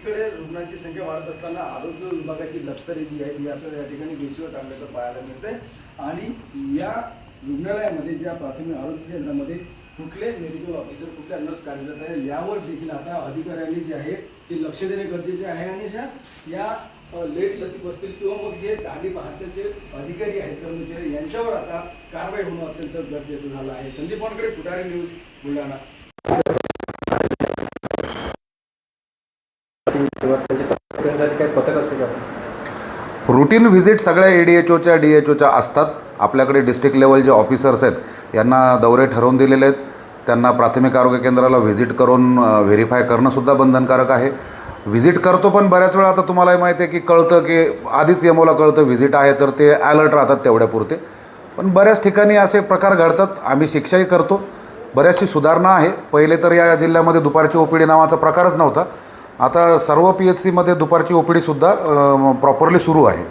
एकीकडे रुग्णांची संख्या वाढत असताना आरोग्य विभागाची लष्करी जी आहे ती आपल्याला या ठिकाणी बेशीवर टाकल्याचं पाहायला मिळतंय. आणि या रुग्णालयामध्ये ज्या प्राथमिक आरोग्य केंद्रामध्ये कुठले मेडिकल ऑफिसर कुठल्या नर्स कार्यरत आहे यावर देखील आता अधिकाऱ्यांनी जे आहे ते लक्ष देणे गरजेचे आहे. आणि ज्या या लेट लतीफ असतील किंवा मग हे दांडी पाहत्याचे अधिकारी आहेत कर्मचारी यांच्यावर आता कारवाई होणं अत्यंत गरजेचं झालं आहे. संदीप वानकडे पुढारी न्यूज बुलढाणा. किंवा त्यांच्या तक्रारीसाठी काही पथक असते का रुटीन व्हिजिट सगळ्या ए डी एच ओच्या डी एच ओच्या असतात. आपल्याकडे डिस्ट्रिक्ट लेवल जे ऑफिसर्स आहेत यांना दौरे ठरवून दिलेले आहेत. त्यांना प्राथमिक आरोग्य केंद्राला व्हिजिट करून व्हेरीफाय करणंसुद्धा बंधनकारक आहे. व्हिजिट करतो पण बऱ्याच वेळा आता तुम्हालाही माहिती आहे की कळतं की आधीच यमोला कळतं व्हिजिट आहे तर ते ॲलर्ट राहतात तेवढ्यापुरते. पण बऱ्याच ठिकाणी असे प्रकार घडतात. आम्ही शिक्षाही करतो. बऱ्याचशी सुधारणा आहे. पहिले तर या जिल्ह्यामध्ये दुपारची ओपीडी नावाचा प्रकारच नव्हता. आता सर्व पी एच सीमध्ये दुपारची ओपीडीसुद्धा प्रॉपरली सुरू आहे.